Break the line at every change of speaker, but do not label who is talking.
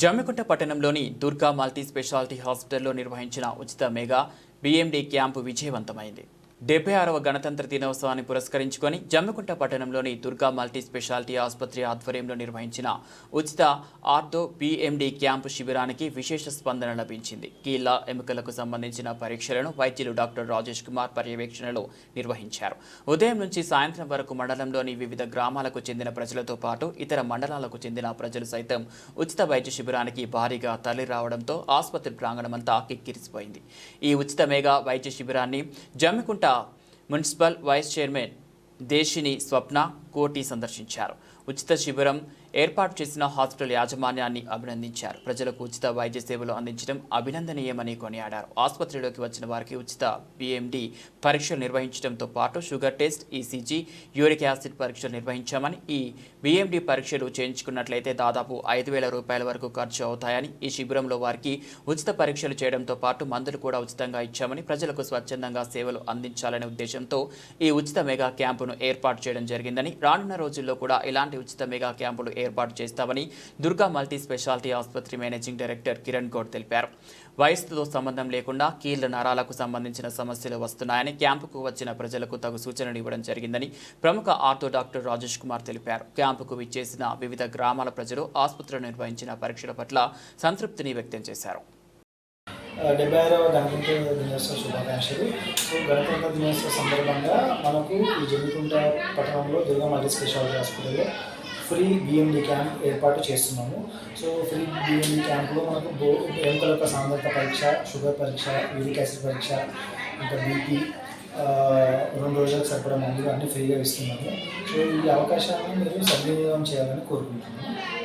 జమ్మికుంట పట్టణంలోని Durga multi speciality హాస్పిటల్లో నిర్వహించిన ఉచిత మెగా బీఎండీ క్యాంపు విజయవంతమైంది. డెబ్బై ఆరవ గణతంత్ర దినోత్సవాన్ని పురస్కరించుకొని జమ్మికుంట పట్టణంలోని దుర్గా మల్టీ స్పెషాలిటీ ఆసుపత్రి ఆధ్వర్యంలో నిర్వహించిన ఉచిత ఆర్థో పీఎండీ క్యాంపు శిబిరానికి విశేష స్పందన లభించింది. కీళ్ళ ఎముకలకు సంబంధించిన పరీక్షలను వైద్యులు డాక్టర్ రాజేష్ కుమార్ పర్యవేక్షణలో నిర్వహించారు. ఉదయం నుంచి సాయంత్రం వరకు మండలంలోని వివిధ గ్రామాలకు చెందిన ప్రజలతో పాటు ఇతర మండలాలకు చెందిన ప్రజలు సైతం ఉచిత వైద్య శిబిరానికి భారీగా తరలి రావడంతో ఆసుపత్రి ప్రాంగణమంతా కిక్కిరిసిపోయింది. ఈ ఉచిత మేఘా వైద్య శిబిరాన్ని జమ్మికుంట मुनपल वैस चर्मन దేశిని స్వప్న కోటి సందర్శించారు. ఉచిత శిబిరం ఏర్పాటు చేసిన హాస్పిటల్ యాజమాన్యాన్ని అభినందించారు. ప్రజలకు ఉచిత వైద్య సేవలు అందించడం అభినందనీయమని కొనియాడారు. ఆసుపత్రిలోకి వచ్చిన వారికి ఉచిత బిఎండి పరీక్షలు నిర్వహించడంతో పాటు sugar test ECG uric acid పరీక్షలు నిర్వహించామని ఈ బిఎండి పరీక్షలు చేయించుకున్నట్లయితే దాదాపు ఐదు వేల రూపాయల వరకు ఖర్చు అవుతాయని ఈ శిబిరంలో వారికి ఉచిత పరీక్షలు చేయడంతో పాటు మందులు కూడా ఉచితంగా ఇచ్చామని ప్రజలకు స్వచ్ఛందంగా సేవలు అందించాలనే ఉద్దేశంతో ఈ ఉచిత మెగా క్యాంపు క్యాంపును ఏర్పాటు చేయడం జరిగిందని. రానున్న రోజుల్లో కూడా ఇలాంటి ఉచిత మెగా క్యాంపులు ఏర్పాటు చేస్తామని దుర్గా మల్టీ స్పెషాలిటీ ఆసుపత్రి మేనేజింగ్ డైరెక్టర్ కిరణ్ గౌడ్ తెలిపారు. వయస్సుతో సంబంధం లేకుండా కీళ్ళ నరాలకు సంబంధించిన సమస్యలు వస్తున్నాయని క్యాంపుకు వచ్చిన ప్రజలకు తగు సూచనలు ఇవ్వడం జరిగిందని ప్రముఖ ఆర్థో డాక్టర్ రాజేష్ కుమార్ తెలిపారు. క్యాంపుకు విచ్చేసిన వివిధ గ్రామాల ప్రజలు ఆసుపత్రిలో నిర్వహించిన పరీక్షల పట్ల సంతృప్తిని వ్యక్తం చేశారు.
డెబ్బై ఆరవ గణతంత్ర దినోత్సవ శుభాకాంక్షలు. సో గణతంత్ర దినోత్సవ సందర్భంగా మనకు ఈ జమ్మికుంట పట్టణంలో దుర్గా మల్టీ స్పెషాలిటీ హాస్పిటల్లో ఫ్రీ బిఎండి క్యాంప్ ఏర్పాటు చేస్తున్నాము. సో ఫ్రీ బిఎండి క్యాంప్లో మనకు బో ఎముకల యొక్క సాంద్రత పరీక్ష షుగర్ పరీక్ష యూరిక్ యాసిడ్ పరీక్ష ఇంకా బీపీ రెండు రోజులకు సరిపడా మందులు అన్నీ ఫ్రీగా ఇస్తున్నాము. సో ఈ అవకాశాన్ని మీరు సద్వినియోగం చేయాలని కోరుకుంటున్నాను